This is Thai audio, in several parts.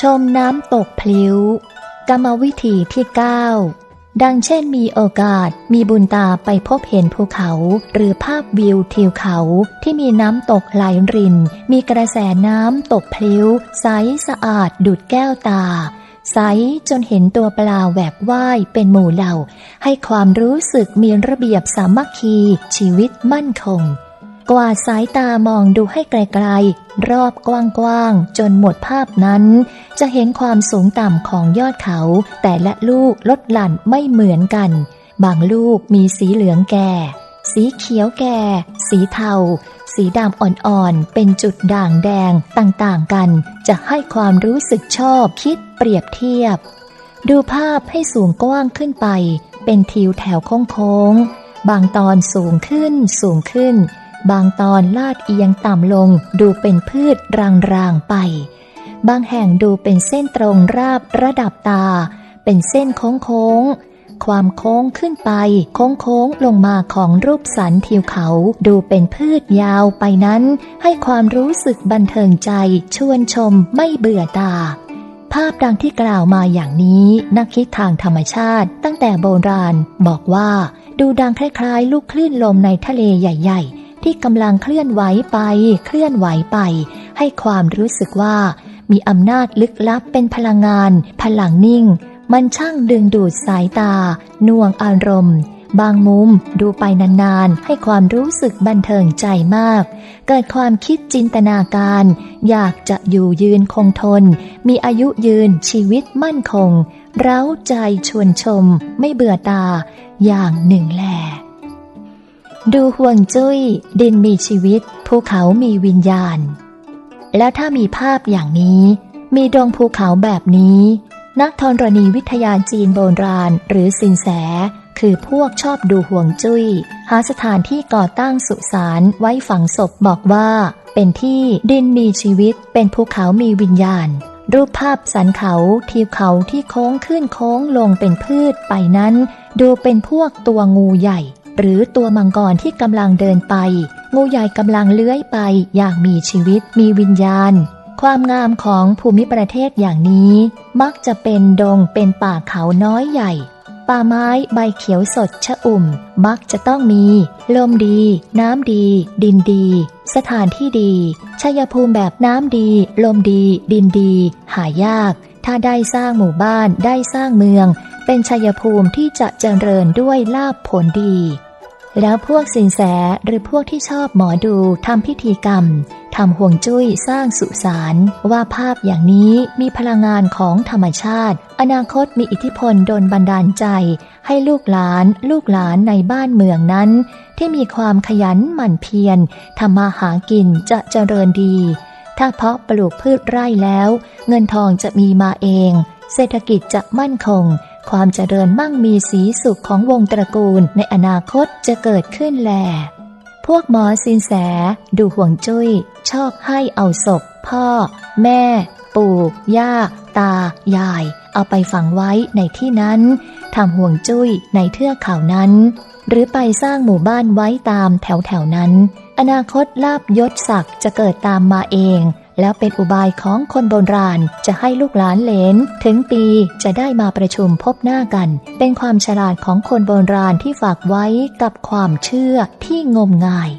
ชมน้ำตกพลิ้ว กรรมวิธีที่ 9 ดังเช่นมีโอกาสมีบุญตาไปพบเห็นภูเขา หรือภาพวิวทิวเขาที่มีน้ำตกไหลริน มีกระแสน้ำตกพลิ้ว ใสสะอาดดุดแก้วตา ใสจนเห็นตัวปลาแหวกว่ายเป็นหมู่เหล่า ให้ความรู้สึกมีระเบียบสามัคคีชีวิตมั่นคง กว่าดสายตามองดูให้ไกลๆ รอบกว้างๆ จนหมดภาพนั้น จะเห็นความสูงต่ำของยอดเขา แต่ละลูกลดหลั่นไม่เหมือนกัน บางลูกมีสีเหลืองแก่ สีเขียวแก่ สีเทา สีดำอ่อนๆ เป็นจุดด่างแดงต่างๆกัน จะให้ความรู้สึกชอบคิดเปรียบเทียบ ดูภาพให้สูงกว้างขึ้นไป เป็นทิวแถวโค้งๆ บางตอนสูงขึ้นสูงขึ้น บางตอนลาดเอียงต่ำลงดูเป็นพืชรางๆไป บางแห่งดูเป็นเส้นตรงราบระดับตา เป็นเส้นโค้งๆ ความโค้งขึ้นไป โค้งๆ ลงมาของรูปสันทิวเขาดูเป็นพืชยาวไปนั้น ให้ความรู้สึกบันเทิงใจชวนชมไม่เบื่อตาภาพดังที่กล่าวมาอย่างนี้นักคิดทางธรรมชาติ ตั้งแต่โบราณบอกว่า ดูดังคล้ายๆ ลูกคลื่นลมในทะเลใหญ่ๆ ที่กำลังเคลื่อนไหวไป เคลื่อนไหวไป ให้ความรู้สึกว่า มีอำนาจลึกลับเป็นพลังงาน พลังนิ่ง มันช่างดึงดูดสายตา น่วงอารมณ์ บางมุมดูไปนานๆ ให้ความรู้สึกบันเทิงใจมาก เกิดความคิดจินตนาการ อยากจะอยู่ยืนคงทน มีอายุยืนชีวิตมั่นคง เร้าใจชวนชม ไม่เบื่อตา อย่างหนึ่งแหละ ดูห่วงจุ้ย ดินมีชีวิต ภูเขามีวิญญาณ แล้วถ้ามีภาพอย่างนี้ มีดงภูเขาแบบนี้ นักธรณีวิทยาจีนโบราณหรือสินแส คือพวกชอบดูห่วงจุ้ย หาสถานที่ก่อตั้งสุสานไว้ฝังศพบอกว่า เป็นที่ดินมีชีวิต เป็นภูเขามีวิญญาณ รูปภาพสันเขาทิวเขาที่โค้งขึ้นโค้งลงเป็นพืชไปนั้น ดูเป็นพวกตัวงูใหญ่ หรือตัวมังกรที่กำลังเดินไป งูใหญ่กำลังเลื้อยไปอย่างมีชีวิตมีวิญญาณ ความงามของภูมิประเทศอย่างนี้ มักจะเป็นดงเป็นป่าเขาน้อยใหญ่ ป่าไม้ใบเขียวสดชะอุ่ม มักจะต้องมีลมดี น้ำดี ดินดี สถานที่ดี ชัยภูมิแบบน้ำดี ลมดี ดินดี หายาก ถ้าได้สร้างหมู่บ้านได้สร้างเมือง เป็นชัยภูมิที่จะเจริญด้วยลาภผลดี แล้วพวกสินแสหรือพวกที่ชอบหมอดูทำพิธีกรรมทำห่วงจุ้ยสร้างสุสานว่าภาพอย่างนี้มีพลังงานของธรรมชาติ อนาคตมีอิทธิพลดนบันดาลใจ ให้ลูกหลานลูกหลานในบ้านเมืองนั้น ที่มีความขยันหมั่นเพียรทำมาหากินจะเจริญดี ถ้าเพาะปลูกพืชไร่แล้ว เงินทองจะมีมาเอง เศรษฐกิจจะมั่นคง ความเจริญมั่งมีสีสุขของวงตระกูลในอนาคตจะเกิดขึ้นแล พวกหมอสินแส ดูห่วงจุ้ย ชอบให้เอาศพ พ่อ แม่ ปู่ ย่า ตา ยาย เอาไปฝังไว้ในที่นั้นทำห่วงจุ้ยในเทือกเขานั้น หรือไปสร้างหมู่บ้านไว้ตามแถวแถวนั้น อนาคตลาบยศศักดิ์จะเกิดตามมาเอง แล้วเป็นอุบายของคนโบราณ จะให้ลูกหลานเหลนถึงปีจะได้มาประชุมพบหน้ากัน เป็นความฉลาดของคนโบราณที่ฝากไว้กับความเชื่อที่งมงาย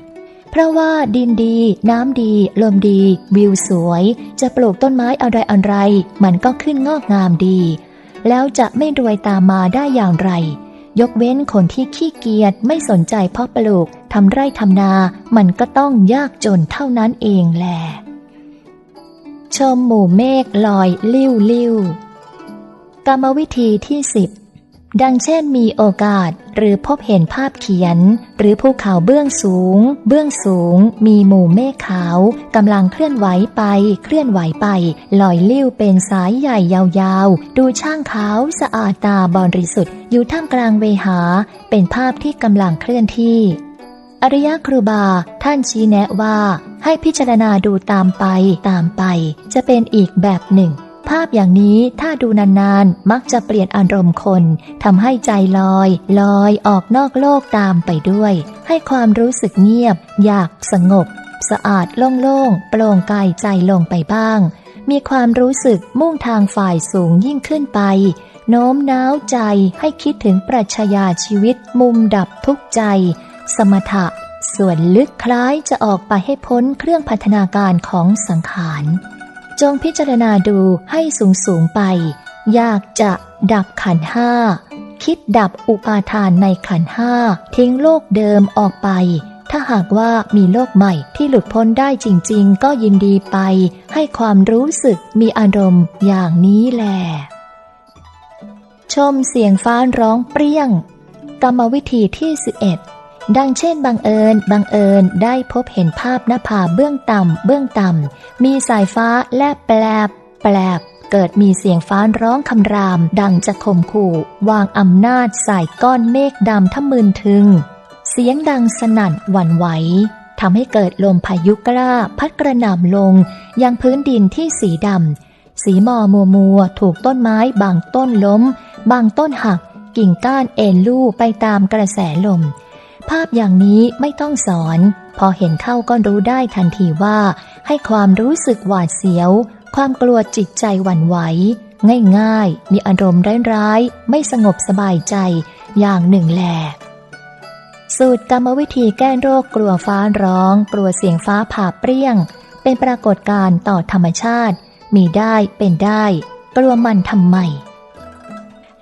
เพราะว่าดินดี น้ำดี ลมดี วิวสวย จะปลูกต้นไม้อะไรอะไร มันก็ขึ้นงอกงามดี แล้วจะไม่รวยตามมาได้อย่างไรยกเว้นคนที่ขี้เกียจไม่สนใจเพาะปลูกทำไร่ทำนา มันก็ต้องยากจนเท่านั้นเองแหละ ชมหมู่เมฆลอยลิ้วลิ้วกรรมวิธีที่สิบดังเช่นมีโอกาสหรือพบเห็นภาพเขียน หรือภูเขาเบื้องสูง เบื้องสูง มีหมู่เมฆขาวกำลังเคลื่อนไหวไป เคลื่อนไหวไป ลอยลิ้วเป็นสายใหญ่ยาวๆ ดูช่างขาวสะอาดตาบริสุทธิ์อยู่ท่ามกลางเวหา เป็นภาพที่กำลังเคลื่อนที่ อริยครูบาท่านชี้แนะว่า ให้พิจารณาดูตามไปตามไป จะเป็นอีกแบบหนึ่ง ภาพอย่างนี้ถ้าดูนานๆ มักจะเปลี่ยนอารมณ์คนทำให้ใจลอย ลอยออกนอกโลกตามไปด้วย ให้ความรู้สึกเงียบ อยากสงบ สะอาดโล่งๆโปร่งกายใจลงไปบ้าง มีความรู้สึกมุ่งทางฝ่ายสูงยิ่งขึ้นไปโน้มน้าวใจให้คิดถึงปรัชญาชีวิตมุมดับทุกใจ สมถะส่วนลึกคล้ายจะออกไปให้พ้นเครื่องพัฒนาการของสังขาร จงพิจารณาดูให้สูงสูงไป อยากจะดับขันห้า คิดดับอุปาทานในขันห้า ทิ้งโลกเดิมออกไป ถ้าหากว่ามีโลกใหม่ที่หลุดพ้นได้จริง ๆ ก็ยินดีไป ให้ความรู้สึกมีอารมณ์อย่างนี้แหละชมเสียงฟ้าร้องเปรี้ยง กรรมวิธีที่11 ดังเช่นบังเอิญ บังเอิญได้พบเห็นภาพหน้าผาเบื้องต่ำ เบื้องต่ำ มีสายฟ้าแลบแปลบ แปลบ เกิดมีเสียงฟ้าร้องคำราม ดังจะข่มขู่ วางอำนาจใส่ก้อนเมฆดำทะมึนทึง เสียงดังสนั่นหวั่นไหวทำให้เกิดลมพายุกล้า พัดกระหน่ำลง ยังพื้นดินที่สีดำ สีหมอมัวมัว ถูกต้นไม้บางต้นล้ม บางต้นหัก กิ่งก้านเอ็นลู่ไปตามกระแสลม ภาพอย่างนี้ไม่ต้องสอน พอเห็นเข้าก็รู้ได้ทันทีว่า ให้ความรู้สึกหวาดเสียว ความกลัวจิตใจหวั่นไหว ง่ายๆ มีอารมณ์ร้ายๆ ไม่สงบสบายใจอย่างหนึ่งแหลสูตรกรรมวิธีแก้โรคกลัวฟ้าร้อง กลัวเสียงฟ้าผ่าเปรี้ยง เป็นปรากฏการณ์ต่อธรรมชาติ มีได้เป็นได้ กลัวมันทำไม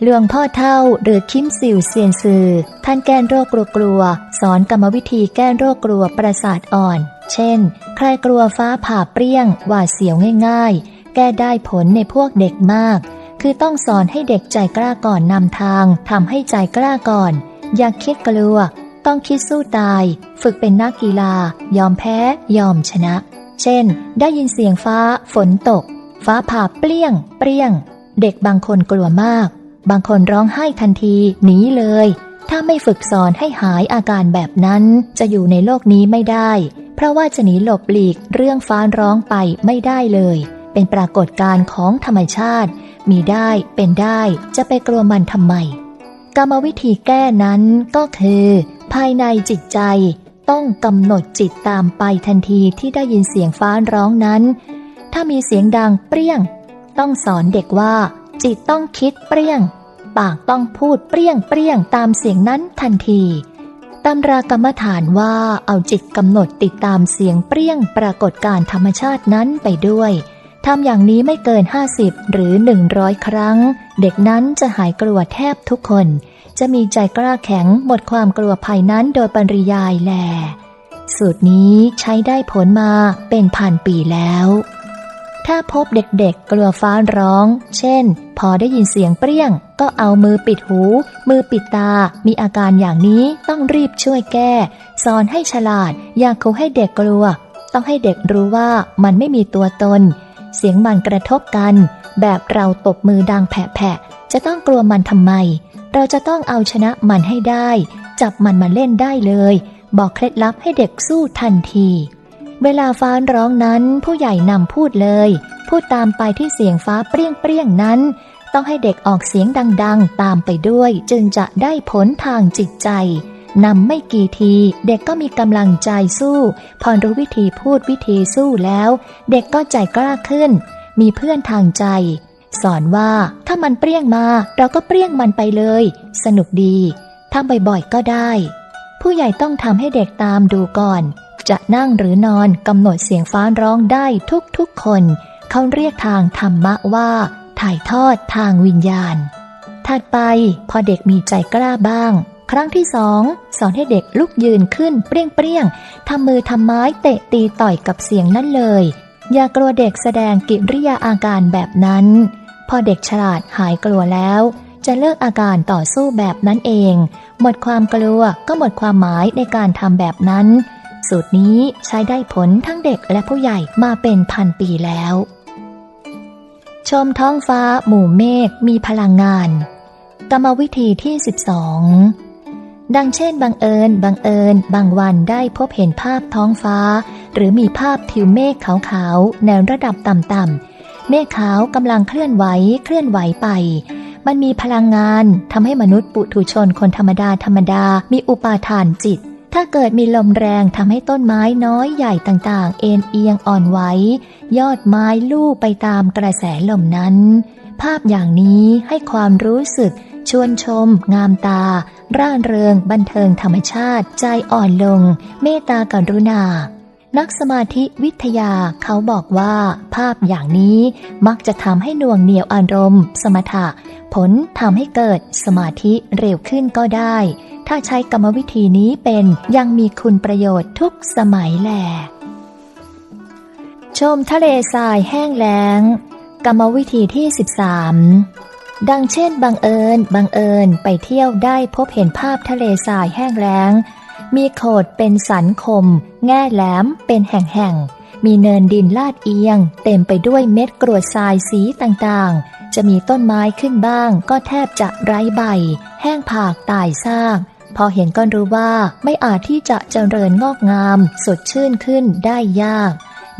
หลวงพ่อเท่าหรือคิมซิวเซียนซือ ท่านแก้โรคกลัวกลัวสอนกรรมวิธีแก้โรคกลัวประสาทอ่อน เช่น ใครกลัวฟ้าผ่าเปรี้ยง หวาดเสียวง่าย ๆ แก้ได้ผลในพวกเด็กมาก คือต้องสอนให้เด็กใจกล้าก่อนนำทางทำให้ใจกล้าก่อน อย่าคิดกลัว ต้องคิดสู้ตาย ฝึกเป็นนักกีฬา ยอมแพ้ ยอมชนะ เช่น ได้ยินเสียงฟ้า ฝนตก ฟ้าผ่าเปรี้ยง เปรี้ยง เด็กบางคนกลัวมาก บางคนร้องไห้ทันทีหนีเลย ถ้าไม่ฝึกสอนให้หายอาการแบบนั้นจะอยู่ในโลกนี้ไม่ได้ เพราะว่าจะหนีหลบหลีกเรื่องฟ้าร้องไปไม่ได้เลย เป็นปรากฏการณ์ของธรรมชาติ มีได้เป็นได้จะไปกลัวมันทำไม กรรมวิธีแก้นั้นก็คือ ภายในจิตใจ ต้องกำหนดจิตตามไปทันทีที่ได้ยินเสียงฟ้าร้องนั้น ถ้ามีเสียงดังเปรี้ยง ต้องสอนเด็กว่า จิตต้องคิดเปรี้ยง ปากต้องพูดเปรี้ยงเปรี้ยงตามเสียงนั้นทันทีตำรากรรมฐานว่าเอาจิตกำหนดติดตามเสียงเปรี้ยงปรากฏการธรรมชาตินั้นไปด้วยทำอย่างนี้ไม่เกิน 50 หรือ 100 ครั้ง เด็กนั้นจะหายกลัวแทบทุกคน จะมีใจกล้าแข็งหมดความกลัวภัยนั้นโดยปริยายแล สูตรนี้ใช้ได้ผลมาเป็นพันปีแล้ว ถ้าพบเด็กๆ กลัวฟ้าร้อง เช่น พอได้ยินเสียงเปรี้ยง ก็เอามือปิดหู มือปิดตา มีอาการอย่างนี้ต้องรีบช่วยแก้ สอนให้ฉลาด อย่าคุให้เด็กกลัว ต้องให้เด็กรู้ว่ามันไม่มีตัวตน เสียงมันกระทบกัน แบบเราตบมือดังแผะๆจะต้องกลัวมันทำไม เราจะต้องเอาชนะมันให้ได้ จับมันมาเล่นได้เลย บอกเคล็ดลับให้เด็กสู้ทันที เวลาฟ้าร้องนั้นผู้ใหญ่นำพูดเลย พูดตามไปที่เสียงฟ้าเปรี้ยงเปรี้ยงนั้น ต้องให้เด็กออกเสียงดังๆ ตามไปด้วยจึงจะได้ผลทางจิตใจนำไม่กี่ทีเด็กก็มีกำลังใจสู้ พอรู้วิธีพูดวิธีสู้แล้ว เด็กก็ใจกล้าขึ้น มีเพื่อนทางใจ สอนว่าถ้ามันเปรี้ยงมาเราก็เปรี้ยงมันไปเลย สนุกดีทำบ่อยๆก็ได้ ผู้ใหญ่ต้องทำให้เด็กตามดูก่อน จะนั่งหรือนอนกำหนดเสียงฟ้าร้องได้ทุกๆคน เขาเรียกทางธรรมะว่า ถ่ายทอดทางวิญญาณ ถัดไปพอเด็กมีใจกล้าบ้าง ครั้งที่สองสอนให้เด็กลุกยืนขึ้นเปรี้ยงเปรี้ยงทำมือทำไม้เตะตีต่อยกับเสียงนั้นเลย อย่ากลัวเด็กแสดงกิริยาอาการแบบนั้น พอเด็กฉลาดหายกลัวแล้วจะเลิกอาการต่อสู้แบบนั้นเอง หมดความกลัวก็หมดความหมายในการทำแบบนั้น สูตรนี้ใช้ได้ผลทั้งเด็กและผู้ใหญ่มาเป็นพันปีแล้ว ชมท้องฟ้าหมู่เมฆมีพลังงาน กรรมวิธีที่ 12 ดังเช่นบังเอิญ บังเอิญ บางวันได้พบเห็นภาพท้องฟ้า หรือมีภาพทิวเมฆขาวๆแนวระดับต่ำๆ เมฆขาวกำลังเคลื่อนไหวเคลื่อนไหวไปมันมีพลังงานทำให้มนุษย์ปุถุชนคนธรรมดาธรรมดามีอุปาทานจิต ถ้าเกิดมีลมแรงทำให้ต้นไม้น้อยใหญ่ต่างๆ เอ็นเอียงอ่อนไหวยอดไม้ลู่ไปตามกระแสลมนั้น ภาพอย่างนี้ให้ความรู้สึก ชวนชม งามตา ร่าเริง บันเทิงธรรมชาติ ใจอ่อนลง เมตตากรุณา นักสมาธิวิทยาเขาบอกว่า ภาพอย่างนี้มักจะทำให้น่วงเหนียวอารมณ์ สมถะ ผลทำให้เกิดสมาธิเร็วขึ้นก็ได้ ถ้าใช้กรรมวิธีนี้เป็นยังมีคุณประโยชน์ทุกสมัยแหลชมทะเลทรายแห้งแล้ง กรรมวิธีที่ 13 ดังเช่นบังเอิญ บังเอิญไปเที่ยวได้พบเห็นภาพทะเลทรายแห้งแล้ง มีโขดเป็นสันคม แง่แหลมเป็นแห่งๆมีเนินดินลาดเอียง เต็มไปด้วยเม็ดกรวดทรายสีต่างๆ จะมีต้นไม้ขึ้นบ้าง ก็แทบจะไร้ใบ แห้งผากตายซาก พอเห็นก็รู้ว่าไม่อาจที่จะเจริญงอกงาม สดชื่นขึ้นได้ยาก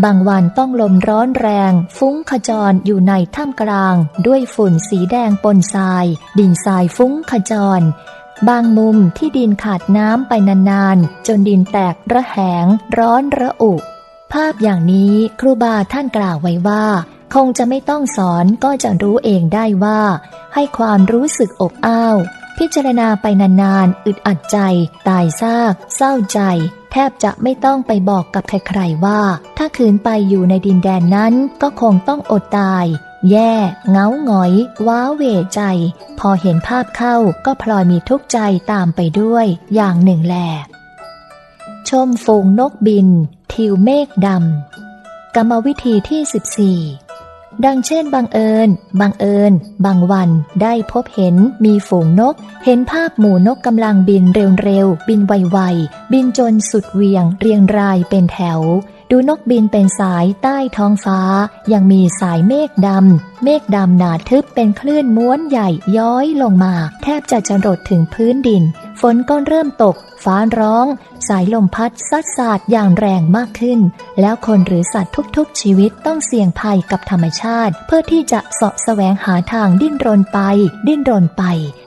บางวันต้องลมร้อนแรง ฟุ้งขจรอยู่ในถ้ำกลาง ด้วยฝุ่นสีแดงปนทราย ดินทรายฟุ้งขจรบางมุมที่ดินขาดน้ำไปนานๆ จนดินแตกระแหง ร้อนระอุ ภาพอย่างนี้ครูบาท่านกล่าวไว้ว่า คงจะไม่ต้องสอนก็จะรู้เองได้ว่า ให้ความรู้สึกอบอ้าว พิจารณาไปนานๆ อึดอัดใจ ตายซาก เศร้าใจ แทบจะไม่ต้องไปบอกกับใครๆว่า ถ้าคืนไปอยู่ในดินแดนนั้นก็คงต้องอดตาย แย่ เงาหงอย ว้าเหวใจ พอเห็นภาพเข้าก็พลอยมีทุกข์ใจตามไปด้วย อย่างหนึ่งแหละชมฝูงนกบิน ทิวเมฆดำกรรมวิธีที่ 14 ดังเช่นบังเอิญ บังเอิญ บางวัน ได้พบเห็นมีฝูงนก เห็นภาพหมู่นกกำลังบินเร็วๆ บินไวๆ บินจนสุดเวียง เรียงรายเป็นแถว ดูนกบินเป็นสายใต้ท้องฟ้า ยังมีสายเมฆดำ เมฆดำหนาทึบเป็นคลื่นม้วนใหญ่ย้อยลงมา แทบจะจรดถึงพื้นดินฝนก็เริ่มตก ฟ้าร้อง สายลมพัดซัดสาดอย่างแรงมากขึ้น แล้วคนหรือสัตว์ทุกๆ ชีวิตต้องเสี่ยงภัยกับธรรมชาติ เพื่อที่จะเสาะแสวงหาทางดิ้นรนไป ดิ้นรนไป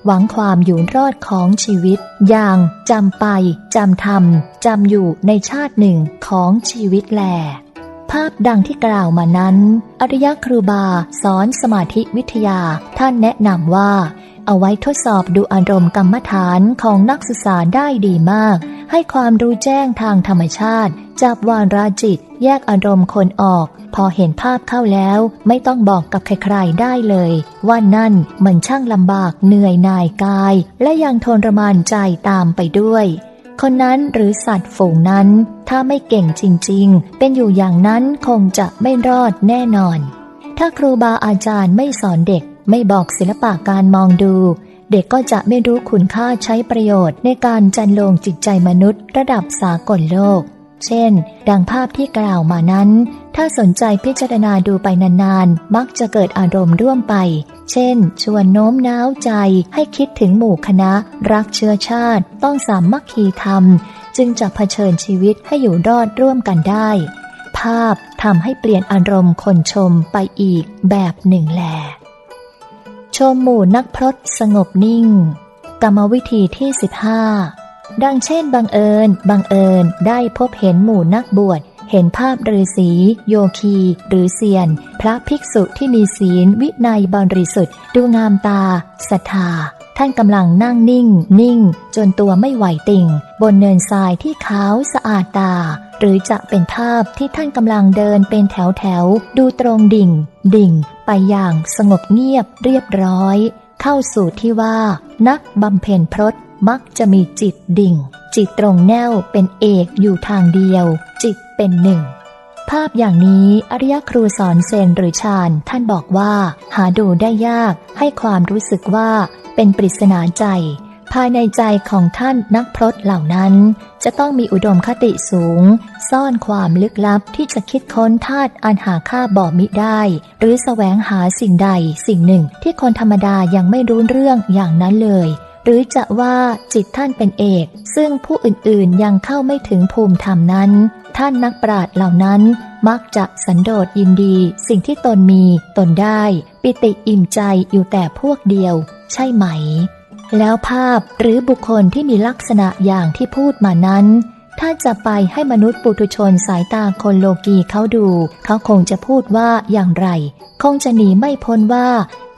หวังความอยู่รอดของชีวิต อย่างจำไปจำทำจำอยู่ในชาติหนึ่งของชีวิตแหลภาพดังที่กล่าวมานั้น อริยครูบาสอนสมาธิวิทยา ท่านแนะนำว่า เอาไว้ทดสอบดูอารมณ์กรรมฐานของนักศึกษาได้ดีมาก ให้ความรู้แจ้งทางธรรมชาติ จับวานราจิต แยกอารมณ์คนออก พอเห็นภาพเข้าแล้ว ไม่ต้องบอกกับใครๆได้เลย ว่านั่นมันช่างลำบากเหนื่อยหน่ายกาย และยังทรมานใจตามไปด้วยคนนั้นหรือสัตว์ฝูงนั้น ถ้าไม่เก่งจริง ๆ เป็นอยู่อย่างนั้นคงจะไม่รอดแน่นอน ถ้าครูบาอาจารย์ไม่สอนเด็ก ไม่บอกศิลปะการมองดู เด็กก็จะไม่รู้คุณค่าใช้ประโยชน์ในการจันลงจิตใจมนุษย์ ระดับสากลโลก เช่น ดังภาพที่กล่าวมานั้น ถ้าสนใจพิจารณาดูไปนานๆ มักจะเกิดอารมณ์ร่วมไป เช่น ชวนโน้มน้าวใจให้คิดถึงหมู่คณะ รักเชื้อชาติ ต้องสามัคคีธรรม จึงจะเผชิญชีวิตให้อยู่รอดร่วมกันได้ ภาพทำให้เปลี่ยนอารมณ์คนชมไปอีกแบบหนึ่งแหละ ชมหมู่นักพรตสงบนิ่ง กรรมวิธีที่15ดังเช่นบังเอิญ บังเอิญได้พบเห็นหมู่นักบวช เห็นภาพฤาษี โยคี หรือเซียน พระภิกษุที่มีศีลวินัยบริสุทธิ์ ดูงามตาศรัทธา ท่านกำลังนั่งนิ่ง นิ่ง จนตัวไม่ไหวติ่ง บนเนินทรายที่ขาวสะอาดตา หรือจะเป็นภาพที่ท่านกำลังเดินเป็นแถวแถว ดูตรงดิ่ง ดิ่ง ไปอย่างสงบเงียบเรียบร้อย เข้าสู่ที่ว่า นักบำเพ็ญพรตมักจะมีจิตดิ่ง จิตตรงแนวเป็นเอกอยู่ทางเดียว จิตเป็นหนึ่ง ภาพอย่างนี้อริยครูสอนเซนหรือฌานท่านบอกว่า หาดูได้ยากให้ความรู้สึกว่าเป็นปริศนาใจ ภายในใจของท่านนักพรตเหล่านั้น จะต้องมีอุดมคติสูง ซ่อนความลึกลับที่จะคิดค้นธาตุอันหาค่าบ่มิได้ หรือแสวงหาสิ่งใดสิ่งหนึ่งที่คนธรรมดายังไม่รู้เรื่องอย่างนั้นเลย หรือจะว่าจิตท่านเป็นเอก ซึ่งผู้อื่นๆยังเข้าไม่ถึงภูมิธรรมนั้น ท่านนักปราชญ์เหล่านั้นมักจะสันโดษยินดี สิ่งที่ตนมีตนได้ ปิติอิ่มใจอยู่แต่พวกเดียว ใช่ไหม แล้วภาพหรือบุคคลที่มีลักษณะอย่างที่พูดมานั้น ถ้าจะไปให้มนุษย์ปุถุชนสายตาคนโลกีเขาดู เขาคงจะพูดว่าอย่างไร คงจะหนีไม่พ้นว่า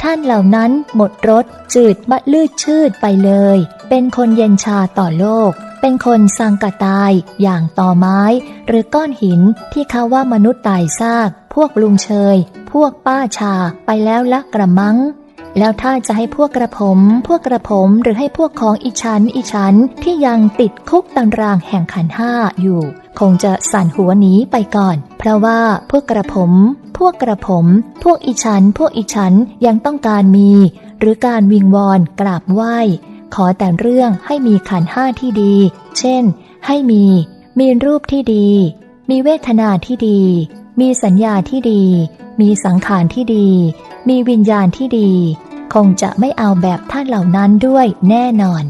ท่านเหล่านั้นหมดรสจืดมะลืดชืดไปเลย เป็นคนเย็นชาต่อโลก เป็นคนสังกตายอย่างต่อไม้ หรือก้อนหินที่เขาว่ามนุษย์ตายซาก พวกลุงเชย พวกป้าชาไปแล้วละกระมัง แล้วถ้าจะให้พวกกระผม พวกกระผมหรือให้พวกของอีฉันอีฉันที่ยังติดคุกตารางแห่งขันห้าอยู่ คงจะสั่นหัวหนีไปก่อน เพราะว่าพวกกระผม พวกกระผม พวกอีฉันพวกอีฉันยังต้องการมี หรือการวิงวอนกราบไหว้ ขอแต่เรื่องให้มีขันห้าที่ดี เช่น ให้มี มีรูปที่ดี มีเวทนาที่ดี มีสัญญาที่ดี มีสังขารที่ดี มีวิญญาณที่ดี คงจะไม่เอาแบบท่านเหล่านั้นด้วยแน่นอน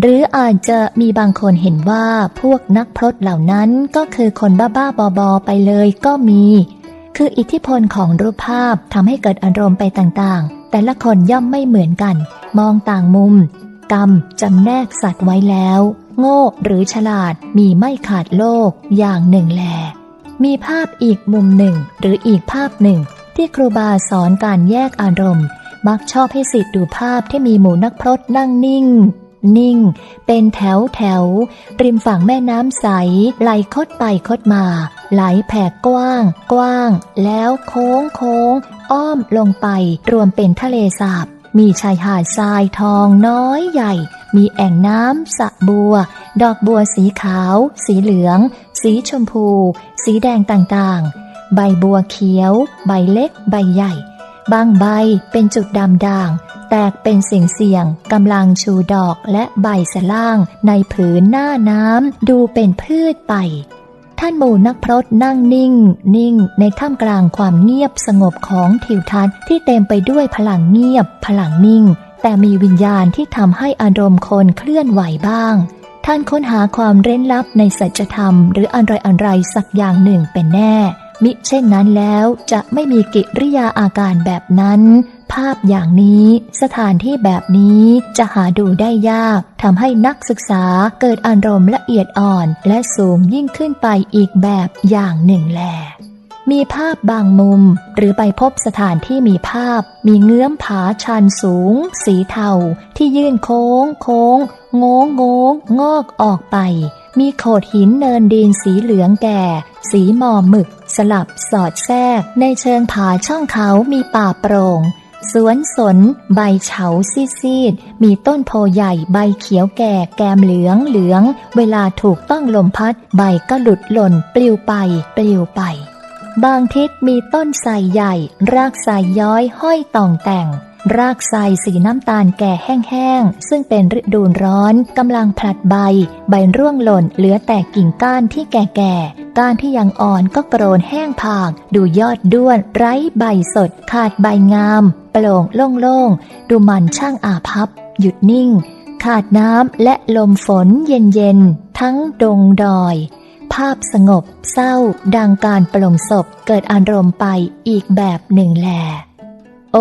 หรืออาจจะมีบางคนเห็นว่าพวกนักพรตเหล่านั้นก็คือคนบ้าๆบอๆไปเลยก็มี คืออิทธิพลของรูปภาพทำให้เกิดอารมณ์ไปต่างๆ แต่ละคนย่อมไม่เหมือนกัน มองต่างมุม กรรมจำแนกสัตว์ไว้แล้ว โง่หรือฉลาดมีไม่ขาดโลกอย่างหนึ่งแลมีภาพอีกมุมหนึ่งหรืออีกภาพหนึ่งที่ครูบาสอนการแยกอารมณ์ มักชอบให้สิทธิ์ดูภาพที่มีหมู่นักพรตนั่งนิ่ง นิ่ง เป็นแถวแถว ริมฝั่งแม่น้ำใส ไหลคดไปคดมา ไหลแผ่กว้าง กว้าง แล้วโค้งโค้ง อ้อมลงไป รวมเป็นทะเลสาบ มีชายหาดทรายทองน้อยใหญ่ มีแอ่งน้ำสะบัว ดอกบัวสีขาว สีเหลือง สีชมพู สีแดงต่างๆ ใบบัวเขียว ใบเล็ก ใบใหญ่ บางใบเป็นจุดดำด่าง แตกเป็นเสียงเสียงกำลังชูดอกและใบสล่าง ในผืนหน้าน้ำดูเป็นพืชไป ท่านหมู่นักพรตนั่งนิ่ง นิ่ง ในท่ามกลางความเงียบสงบของทิวทัศน์ที่เต็มไปด้วยพลังเงียบ พลังนิ่ง แต่มีวิญญาณที่ทำให้อารมณ์คนเคลื่อนไหวบ้าง ท่านค้นหาความเร้นลับในสัจธรรม หรืออะไรอะไรสักอย่างหนึ่งเป็นแน่ มิเช่นนั้นแล้วจะไม่มีกิริยาอาการแบบนั้น ภาพอย่างนี้สถานที่แบบนี้จะหาดูได้ยากทำให้นักศึกษาเกิดอารมณ์ละเอียดอ่อนและสูงยิ่งขึ้นไปอีกแบบอย่างหนึ่งแลมีภาพบางมุม หรือไปพบสถานที่มีภาพ มีเงื้อมผาชันสูง สีเทาที่ยื่นโค้ง โค้ง โง้งโง้งงอกออกไป มีโขดหินเนินดินสีเหลืองแก่ สีหมอหมึก สลับสอดแทรก ในเชิงผาช่องเขามีป่าโปร่ง สวนสน ใบเฉาซีดๆ มีต้นโพใหญ่ใบเขียวแก่แกมเหลืองเหลือง เวลาถูกต้องลมพัด ใบก็หลุดหล่นปลิวไป ปลิวไป บางทิศมีต้นไทรใหญ่ รากไทรย้อยห้อยต่องแต่ง รากไทรสีน้ำตาลแก่แห้งๆ ซึ่งเป็นฤดูร้อนกำลังผลัดใบ ใบร่วงหล่นเหลือแต่กิ่งก้านที่แก่ๆ ก้านที่ยังอ่อนก็โกรนแห้งผาก ดูยอดด้วน ไร้ใบสด ขาดใบงาม โปร่งโล่งๆ ดูมันช่างอาพับ หยุดนิ่ง ขาดน้ำและลมฝนเย็นๆ ทั้งดงดอย ภาพสงบ เศร้า ดังการปลงศพเกิดอารมณ์ไปอีกแบบหนึ่งแหละ โอ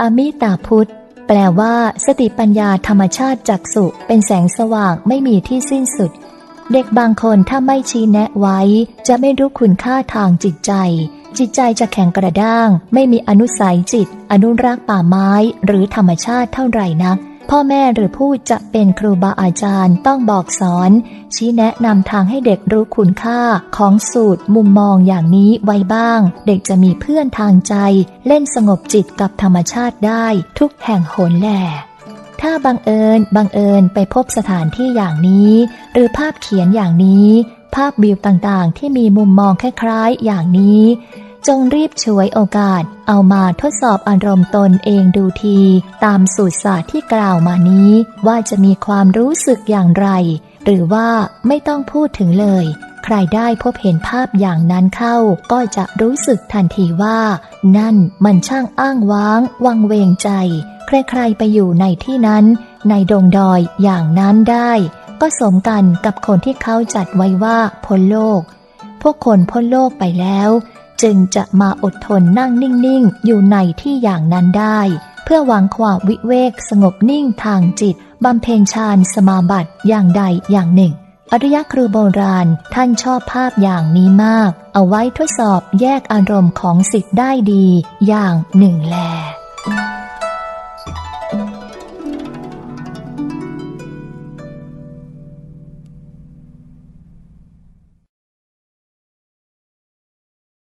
อมิตาพุทธ แปลว่า สติปัญญาธรรมชาติจักสุเป็นแสงสว่างไม่มีที่สิ้นสุด เด็กบางคนถ้าไม่ชี้แนะไว้ จะไม่รู้คุณค่าทางจิตใจ จิตใจจะแข็งกระด้าง ไม่มีอนุสัยจิต อนุรักษ์ป่าไม้ หรือธรรมชาติเท่าไหร่นัก พ่อแม่หรือผู้จะเป็นครูบาอาจารย์ต้องบอกสอน ชี้แนะนำทางให้เด็กรู้คุณค่าของสูตรมุมมองอย่างนี้ไว้บ้าง เด็กจะมีเพื่อนทางใจ เล่นสงบจิตกับธรรมชาติได้ทุกแห่งหนแหลถ้าบังเอิญบังเอิญไปพบสถานที่อย่างนี้ หรือภาพเขียนอย่างนี้ ภาพวิวต่างๆ ที่มีมุมมองคล้ายๆ อย่างนี้ จงรีบฉวยโอกาสเอามาทดสอบอารมณ์ตนเองดูที ตามสูตรศาสตร์ที่กล่าวมานี้ ว่าจะมีความรู้สึกอย่างไร หรือว่าไม่ต้องพูดถึงเลย ใครได้พบเห็นภาพอย่างนั้นเข้า ก็จะรู้สึกทันทีว่า นั่นมันช่างอ้างว้าง วังเวงใจ ใครๆไปอยู่ในที่นั้น ในดงดอยอย่างนั้นได้ ก็สมกันกับคนที่เขาจัดไว้ว่าพ้นโลก พวกคนพ้นโลกไปแล้ว จึงจะมาอดทนนั่งนิ่ง ๆ อยู่ในที่อย่างนั้นได้ เพื่อหวังความวิเวกสงบนิ่งทางจิตบำเพ็ญฌานสมาบัติอย่างใดอย่างหนึ่ง อริยครูโบราณท่านชอบภาพอย่างนี้มาก เอาไว้ทดสอบแยกอารมณ์ของสิทธิ์ได้ดีอย่างหนึ่งแล